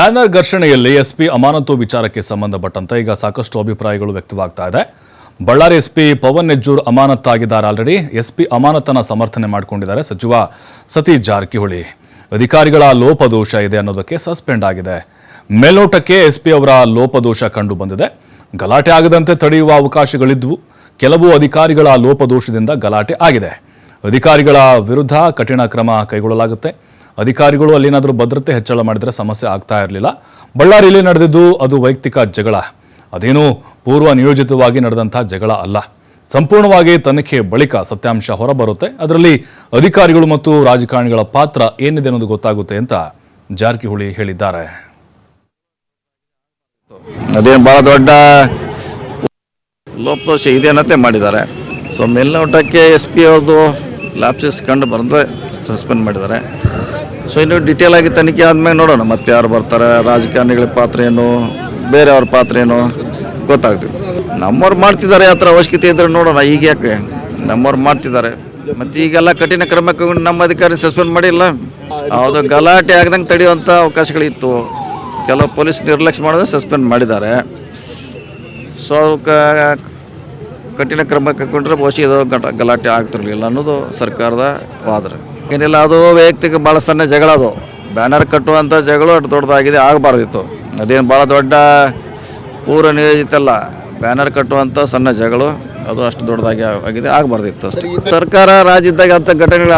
Banner ಘರ್ಷಣೆಯಲ್ಲಿ SP ಅಮಾನತು ವಿಚಾರಕ್ಕೆ ಸಂಬಂಧಪಟ್ಟಂತೆ ಈಗ ಸಾಕಷ್ಟು ಅಭಿಪ್ರಾಯಗಳು ವ್ಯಕ್ತವಾಗ್ತಾ ಇದೆ. ಬಳ್ಳಾರಿ ಎಸ್ಪಿ ಪವನ್ ನೆಜ್ಜೂರ್ ಅಮಾನತ್ತಾಗಿದ್ದಾರೆ ಆಲ್ರೆಡಿ. ಎಸ್ಪಿ ಅಮಾನತನ ಸಮರ್ಥನೆ ಮಾಡಿಕೊಂಡಿದ್ದಾರೆ ಸಚಿವ ಸತೀಶ್ ಜಾರಕಿಹೊಳಿ. ಅಧಿಕಾರಿಗಳ ಲೋಪದೋಷ ಇದೆ ಅನ್ನೋದಕ್ಕೆ ಸಸ್ಪೆಂಡ್ ಆಗಿದೆ. ಮೇಲ್ನೋಟಕ್ಕೆ ಎಸ್ಪಿ ಅವರ ಲೋಪದೋಷ ಕಂಡು ಬಂದಿದೆ ಗಲಾಟೆ ಆಗದಂತೆ ತಡೆಯುವ ಅವಕಾಶಗಳಿದ್ವು. ಕೆಲವು ಅಧಿಕಾರಿಗಳ ಲೋಪದೋಷದಿಂದ ಗಲಾಟೆ ಆಗಿದೆ. ಅಧಿಕಾರಿಗಳ ವಿರುದ್ಧ ಕಠಿಣ ಕ್ರಮ ಕೈಗೊಳ್ಳಲಾಗುತ್ತೆ. ಅಧಿಕಾರಿಗಳು ಅಲ್ಲೇನಾದರೂ ಭದ್ರತೆ ಹೆಚ್ಚಳ ಮಾಡಿದರೆ ಸಮಸ್ಯೆ ಆಗ್ತಾ ಇರಲಿಲ್ಲ. ಬಳ್ಳಾರಿಯಲ್ಲಿ ನಡೆದಿದ್ದು ಅದು ವೈಯಕ್ತಿಕ ಜಗಳ. ಅದೇನು ಪೂರ್ವ ನಿಯೋಜಿತವಾಗಿ ನಡೆದಂಥ ಜಗಳ ಅಲ್ಲ. ಸಂಪೂರ್ಣವಾಗಿ ತನಿಖೆ ಬಳಿಕ ಸತ್ಯಾಂಶ ಹೊರಬರುತ್ತೆ. ಅದರಲ್ಲಿ ಅಧಿಕಾರಿಗಳು ಮತ್ತು ರಾಜಕಾರಣಿಗಳ ಪಾತ್ರ ಏನಿದೆ ಅನ್ನೋದು ಗೊತ್ತಾಗುತ್ತೆ ಅಂತ ಜಾರಕಿಹೊಳಿ ಹೇಳಿದ್ದಾರೆ. ಅದೇನು ಭಾಳ ದೊಡ್ಡ ಲೋಪದೋಷ ಇದೆ ಮಾಡಿದ್ದಾರೆ. ಸೊ ಮೇಲ್ನೋಟಕ್ಕೆ ಎಸ್ ಪಿ ಅವ್ರದ್ದು ಲ್ಯಾಪ್ಸಸ್ ಕಂಡು ಬಂದರೆ ಸಸ್ಪೆಂಡ್ ಮಾಡಿದ್ದಾರೆ. ಸೊ ಇನ್ನು ಡಿಟೇಲ್ ಆಗಿ ತನಿಖೆ ಆದಮೇಲೆ ನೋಡೋಣ. ಮತ್ತೆ ಯಾರು ಬರ್ತಾರೆ, ರಾಜಕಾರಣಿಗಳ ಪಾತ್ರ ಏನು ಬೇರೆಯವ್ರ ಪಾತ್ರ ಏನು ಗೊತ್ತಾಗ್ತೀವಿ ನಮ್ಮವ್ರು ಮಾಡ್ತಿದ್ದಾರೆ ಆ ಥರ ಅವಶ್ಯಕತೆ ಇದ್ರೆ ನೋಡೋಣ. ಈಗ ಯಾಕೆ? ನಮ್ಮವ್ರು ಮಾಡ್ತಿದ್ದಾರೆ. ಮತ್ತು ಈಗೆಲ್ಲ ಕಠಿಣ ಕ್ರಮ ಕೈಗೊಂಡು ನಮ್ಮ ಅಧಿಕಾರಿ ಸಸ್ಪೆಂಡ್ ಮಾಡಿಲ್ಲ. ಅದು ಗಲಾಟೆ ಆಗದಂಗೆ ತಡೆಯುವಂಥ ಅವಕಾಶಗಳಿತ್ತು. ಕೆಲವು ಪೊಲೀಸ್ ನಿರ್ಲಕ್ಷ್ಯ ಮಾಡಿದ್ರೆ ಸಸ್ಪೆಂಡ್ ಮಾಡಿದ್ದಾರೆ. ಸೊ ಅವಕ್ಕೆ ಕಠಿಣ ಕ್ರಮ ಕೈಗೊಂಡ್ರೆ ಬಹುಶಃ ಇದು ಗಟ ಗಲಾಟೆ ಆಗ್ತಿರ್ಲಿಲ್ಲ ಅನ್ನೋದು ಸರ್ಕಾರದ ವಾದ ಏನಿಲ್ಲ, ಅದು ವೈಯಕ್ತಿಕ ಭಾಳ ಸಣ್ಣ ಜಗಳ ಅದು. ಬ್ಯಾನರ್ ಕಟ್ಟುವಂಥ ಜಗಳು ಅಷ್ಟು ದೊಡ್ಡದಾಗಿದೆ, ಆಗಬಾರ್ದಿತ್ತು. ಅದೇನು ಭಾಳ ದೊಡ್ಡ ಪೂರ್ವ ನಿಯೋಜಿತ ಅಲ್ಲ. ಬ್ಯಾನರ್ ಕಟ್ಟುವಂಥ ಸಣ್ಣ ಜಗಳು ಅದು ಅಷ್ಟು ದೊಡ್ಡದಾಗಿ ಆಗಿದೆ, ಆಗಬಾರ್ದಿತ್ತು ಅಷ್ಟೇ. ಸರ್ಕಾರ ರಾಜ್ಯದಾಗ ಅಂಥ ಘಟನೆಗಳು